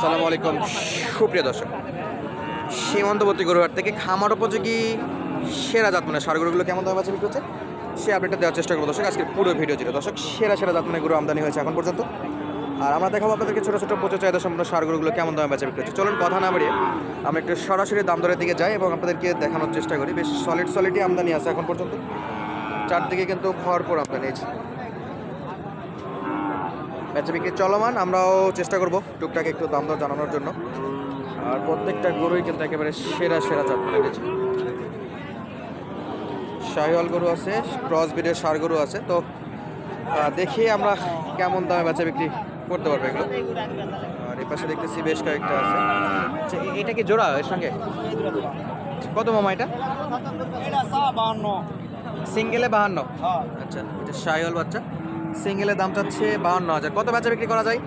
আসসালামু আলাইকুম। সুপ্রিয় দর্শক, সীমান্তবর্তী গরুহাট থেকে খামার উপযোগী সেরা জাত মানে সার গরুগুলো কেমন দাম বাচ্চা বিক্রি হচ্ছে, সে আপডেটটা দেওয়ার চেষ্টা করব দর্শক। আজকে পুরো ভিডিও ছিল দর্শক, সেরা সেরা জাত মানে গরু আমদানি হয়েছে এখন পর্যন্ত। আর আমরা দেখাবো আপনাদেরকে ছোটো ছোটো প্রচুর চাহিদা সম্পূর্ণ সার গরুগুলো কেমন দামে বেচা বিক্রি হচ্ছে। চলুন কথা না বাড়িয়ে আমরা একটু সরাসরি দাম দরের দিকে যাই এবং আপনাদেরকে দেখানোর চেষ্টা করি। বেশ সলিড সলিডই আমদানি আছে এখন পর্যন্ত। চারদিকে কিন্তু ভরপুর আমদানি। আছে বেচা বিক্রি চলমান আমরাও চেষ্টা করব টুকটাক একটু দাম দর জানানোর জন্য। আর প্রত্যেকটা গরুই কিন্তু একেবারে সেরা সেরা জাত মানে গেছে শাহিওয়াল গরু আছে ক্রস ব্রিডের সার গরু আছে। তো দেখি আমরা কেমন দামে বেচা বিক্রি করতে পারব এগুলো। আর এই পাশে দেখতেছি বেশ কয়েকটা আছে। আচ্ছা, এটা কি জোড়া এর সঙ্গে? কত মামা এটা? সিঙ্গেলে বাহান্ন? হ্যাঁ। আচ্ছা এটা শাহিওয়াল বাচ্চা? সিঙ্গেলের দাম চাচ্ছে বাহান্ন হাজার। কত বেচা বিক্রি করা যায়?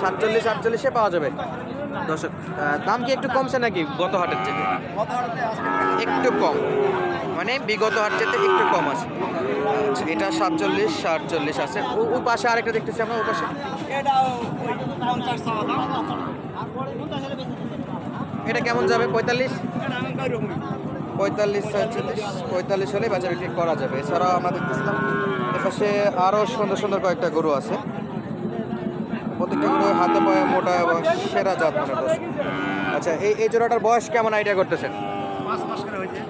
সাতচল্লিশ, আটচল্লিশে পাওয়া যাবে। দর্শক দাম কি একটু কমছে নাকি গত হাটের চেয়ে একটু কম। মানে বিগত হাট থেকে একটু কম আছে। আচ্ছা এটা সাতচল্লিশ, আটচল্লিশ আছে। ও ও পাশে আরেকটা দেখতেছি আমরা, ও পাশে। ওই এটা কেমন যাবে? পঁয়তাল্লিশ? পঁয়তাল্লিশ ছয়চল্লিশ পঁয়তাল্লিশ হলে বেচা বিক্রি করা যাবে। এছাড়াও আমরা দেখতেছিলাম এপাশে আরও সুন্দর সুন্দর কয়েকটা গরু আছে। প্রত্যেকটা গরু হাতে পায়ে মোটা এবং সেরা জাত মানে দর্শক। আচ্ছা এই এই জোড়াটার বয়স কেমন আইডিয়া করতেছেন? পাঁচ মাস করে হয়েছে।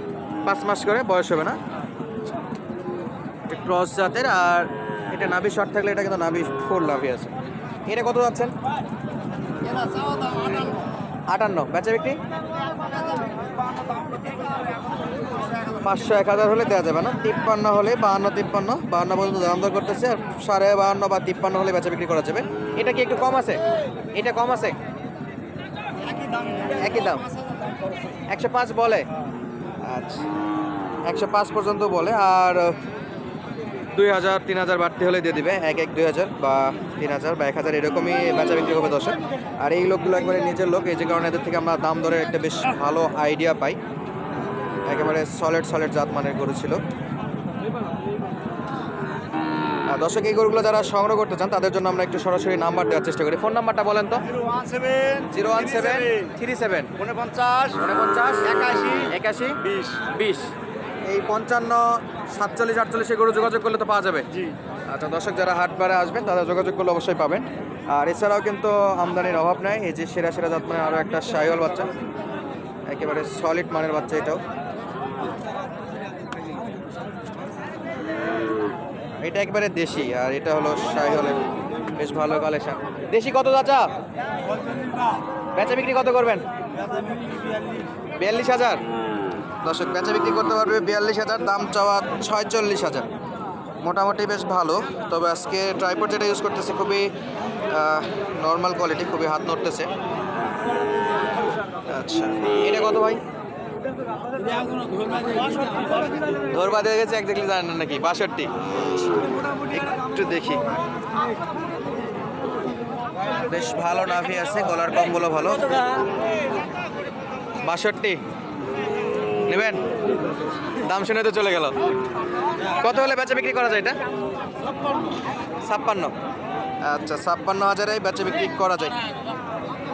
পাঁচ মাস করে বয়স হবে না? ক্রস জাতের আর এটা নাভি শর্ট থাকলে এটা কিন্তু নাভি ফোর নাভি আছে। এটা কত যাচ্ছেন? আটান্ন। বেচা বিক্রি? পাঁচশো এক হাজার হলে দেওয়া যাবে না। তিপ্পান্ন হলে বাহান্ন, তিপ্পান্ন, বাহান্ন পর্যন্ত দাম দর করতেছে, আর সাড়ে বাহান্ন বা তিপ্পান্ন হলে বেচা বিক্রি করা যাবে। এটা কি একটু কম আছে? এটা কম আছে? একই দাম। একশো পাঁচ বলে। আচ্ছা। একশো পাঁচ পর্যন্ত বলে, আর দুই হাজার, তিন হাজার বাড়তি হলে দিয়ে দিবে। এক এক, দুই হাজার বা তিন হাজার বা এক হাজার এরকমই বেচা বিক্রি হবে দশে আর এই লোকগুলো একবারে নিজের লোক এই যে কারণে এদের থেকে আমরা দাম দরের একটা বেশ ভালো আইডিয়া পাই। একেবারে সলিড সলিড জাত মানের গরু ছিল। আর দর্শক এই গরুগুলো যারা সংগ্রহ করতে চান তাদের জন্য আমরা একটু সরাসরি নাম্বার দেওয়ার চেষ্টা করি। ফোন নাম্বারটা বলেন তো। Zero one seven three seven. উনপঞ্চাশ উনপঞ্চাশ একাশি একাশি বিশ। বিশ। এই পঞ্চান্ন সাতচল্লিশ আটচল্লিশ আটচল্লিশে গরু যোগাযোগ করলে তো পাওয়া যাবে। জি। আচ্ছা দর্শক যারা হাট বারে আসবেন, তারা যোগাযোগ করলে অবশ্যই পাবেন। আর এছাড়াও কিন্তু আমদানির অভাব নাই, এই যে সেরা সেরা জাত মানে আরও একটা সাইওয়াল বাচ্চা, একেবারে সলিড মানের বাচ্চা এটাও। এটা একবারে দেশি, আর এটা হলো সাইওয়ালের বেশ ভালো কালেকশন দেশি কত চাচা? বেচা বিক্রি কত করবেন? বিয়াল্লিশ হাজার। দর্শক, বেচা বিক্রি করতে পারবে বিয়াল্লিশ হাজার, দাম চাওয়া ছয়চল্লিশ হাজার। মোটামুটি বেশ ভালো, তবে আজকে ট্রাইপড যেটা ইউজ করতেছে খুবই নর্মাল কোয়ালিটি খুবই হাত নড়তেছে। আচ্ছা এটা কত ভাই? ধরবা দিয়ে গেছে, এক দেখলে জানেন না নাকি? বাষট্টি। একটু দেখি। বেশ ভালো নাভি আছে, গলার কম্বলও ভালো। বাষট্টি। নেবেন? দাম শুনে তো চলে গেল। কত হলে বেচা বিক্রি করা যায় এটা? ছাপ্পান্ন। আচ্ছা ছাপ্পান্ন হাজারে বেচা বিক্রি করা যায়।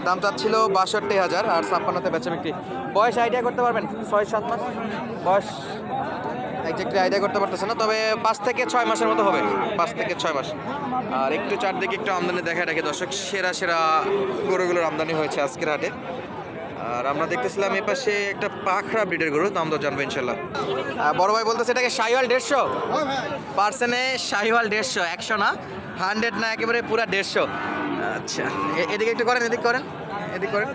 দাম চাচ্ছিল বাষট্টি হাজার, আর ছাপ্পান্নতে বেচা বিক্রি। বয়স আইডিয়া করতে পারবেন? ছয়, সাত মাস? বয়স একজাক্টলি আইডিয়া করতে পারতেছে না, তবে পাঁচ থেকে ছয় মাসের মতো হবে। পাঁচ থেকে ছয় মাস। আর একটু চারদিকে একটু আমদানি দেখা রাখে দর্শক, সেরা সেরা গরুগুলোর আমদানি হয়েছে আজকের হাটে। আর আমরা দেখতেছিলাম এই পাশে একটা পাখরা ব্রিডের গরু দাম দর জানব ইনশাল্লাহ। বড় ভাই বলতেছে, এটাকে শাহিওয়াল দেড়শো? পার্সেনে শাহিওয়াল দেড়শো, একশো না, হান্ড্রেড না, একেবারে পুরা দেড়শো। আচ্ছা এদিকে একটু করেন, এদিক করেন এদিক করেন।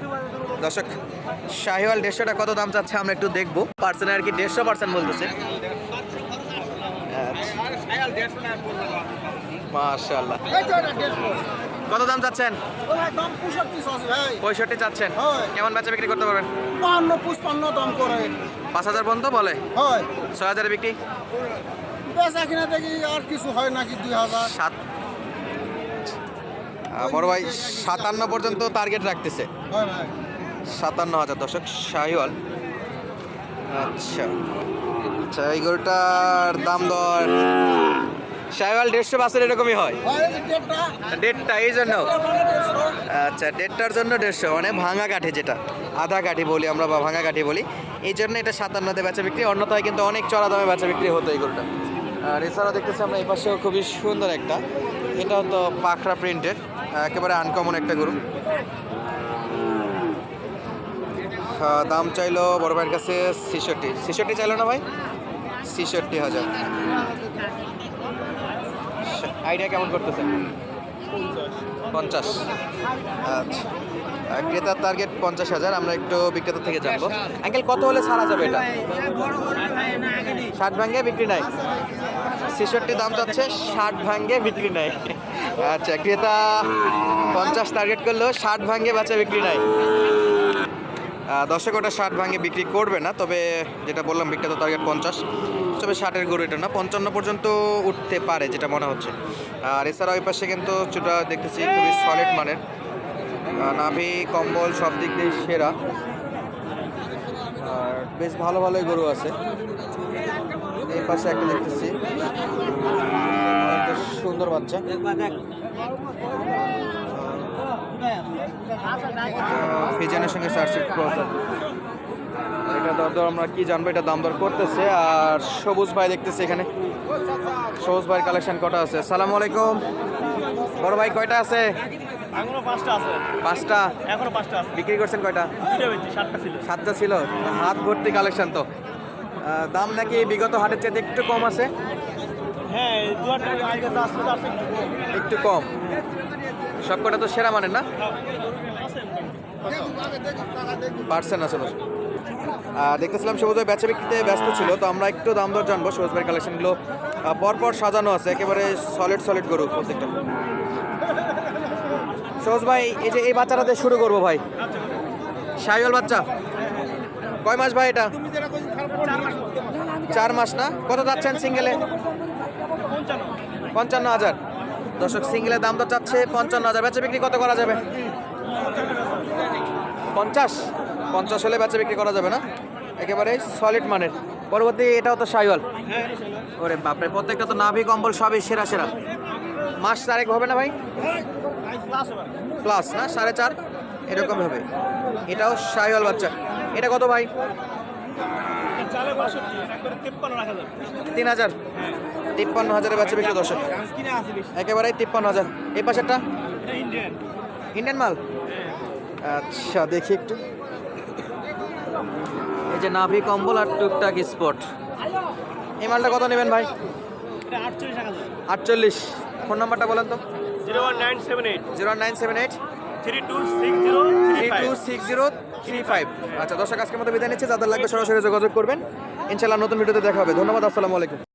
দর্শক, শাহিওয়াল দেড়শোটা কত দাম চাচ্ছে আমরা একটু দেখব। পার্সেনে আর কি দেড়শো পার্সেন্ট বলতেছে। আচ্ছা। মাশাল্লাহ কত দাম চাচ্ছেন? দাম পঁয়ষট্টি চাচ্ছেন। কেমন বেচা বিক্রি করতে পারবেন? বাহান্ন পুষ্পান্ন দাম করে। পাঁচ হাজার পর্যন্ত বলে? ছয় হাজারে বিক্রি? বেচা কিনা দেখি আর কিছু হয় নাকি দুই হাজার। সাত বড় ভাই সাতান্ন পর্যন্ত টার্গেট রাখতেছে। সাতান্ন হাজার দশক শাহিওয়াল। আচ্ছা আচ্ছা। এই গরুটার দাম দর? সাইওয়াল দেড়শো বাসের এরকমই হয়? হয় ডেটটা এই জন্য? আচ্ছা ডেটটার জন্য দেড়শো মানে ভাঙা কাঠি যেটা। আধা কাঠি বলি আমরা বা ভাঙা কাঠি বলি। এই জন্য এটা সাতান্নতে বেচা বিক্রি, অন্যথায় কিন্তু অনেক চড়া দামে বেচা বিক্রি হতো এই গরুটা। আর এছাড়া দেখতেছি আমরা এই পাশেও খুবই সুন্দর একটা এটা হতো পাখরা প্রিন্টের একেবারে আনকমন একটা গরু। দাম চাইলো বড় ভাইয়ের কাছে ছেষট্টি। ছেষট্টি চাইলো না ভাই? ছেষট্টি হাজার। আইডিয়া কেমন করতেছেন? পঞ্চাশ। আচ্ছা। ক্রেতার টার্গেট পঞ্চাশ হাজার আমরা একটু বিক্রেতা থেকে জানব। আঙ্কেল কত হলে ছাড়া যাবে এটা? ষাট ভাঙ্গে বিক্রি নাই? ছেষট্টি দাম চাচ্ছে ষাট ভাঙ্গে বিক্রি নাই। আচ্ছা ক্রেতা পঞ্চাশ টার্গেট করলেও ষাট ভাঙ্গে বাচ্চা বিক্রি নাই। দর্শক, ওটা ষাট ভাঙে বিক্রি করবে না, তবে যেটা বললাম, বিক্রেতা টার্গেট পঞ্চাশ। তবে ষাটের গরু এটা না, পঞ্চান্ন পর্যন্ত উঠতে পারে, যেটা মনে হচ্ছে। আর এছাড়া ওই পাশে কিন্তু চুটা দেখতেছি খুবই সলিড মানের। নাভি, কম্বল, সব দিক দিয়ে সেরা। আর বেশ ভালো ভালোই গরু আছে। এই পাশে একটা দেখতেছি। সুন্দর বাচ্চা। ফিজানের সঙ্গে সার্সিট ক্রস এটা দর দর আমরা কি জানব? এটা দাম দর করতেছে। আর সবুজ ভাই দেখতেছি এখানে। সবুজ ভাইয়ের কালেকশন কটা আছে? সালাম আলাইকুম। বড় ভাই কয়টা আছে? পাঁচটা পাঁচটা? এখনও পাঁচটা বিক্রি করছেন কয়টা? সাতটা ছিল। হাত ভর্তি কালেকশন তো। দাম নাকি বিগত হাটের চেয়ে একটু কম আছে? হ্যাঁ একটু কম। সব কটা তো সেরা মানের না? পার্সেন্ট আহ, দেখতেছিলাম সবুজ ভাই বেচা বিক্রিতে ব্যস্ত ছিল তো আমরা একটু দাম দর জানব। সবুজ ভাইয়ের কালেকশনগুলো পরপর সাজানো আছে একেবারে সলিড সলিড গরু প্রত্যেকটা। সবুজ ভাই এই যে এই বাচ্চাটাতে শুরু করব ভাই। সাইওয়াল বাচ্চা। কয় মাস ভাই এটা? চার মাস না? কত যাচ্ছেন সিঙ্গেলে পঞ্চান্ন হাজার। দর্শক, সিঙ্গেলের দাম তো চাচ্ছে পঞ্চান্ন হাজার। বেচা বিক্রি কত করা যাবে? পঞ্চাশ? পঞ্চাশ হলে বেচা বিক্রি করা যাবে না? একেবারে সলিড মানের। পরবর্তী এটাও তো সাইওয়াল। ওরে বাপরে, প্রত্যেকটা তো নাভি, কম্বল সবই সেরা সেরা। মাস চারেক হবে না ভাই? প্লাস না? সাড়ে চার? এরকম হবে। এটাও সাইওয়াল বাচ্চা। এটা কত ভাই? তিন হাজার। তিপ্পান্ন হাজারের বাচ্চা বিক্রি দর্শক একেবারেই তিপ্পান্ন হাজার। এই পাশেরটা? ইন্ডিয়ান মাল? আচ্ছা দেখি একটু। এই যে নাভি কম্বল আর টুকটাক স্পট। এই মালটা কত নেবেন ভাই? আটচল্লিশ। ফোন নাম্বারটা বলেন তো। Zero one seven eight. Zero nine seven eight. Three two six zero three two six zero three five. আচ্ছা দর্শক, আজকের মতো বিদায় নিচ্ছে। যাদের লাগবে সরাসরি যোগাযোগ করবেন। ইনশাল্লাহ নতুন ভিডিওতে দেখা হবে। ধন্যবাদ, আসসালামু আলাইকুম।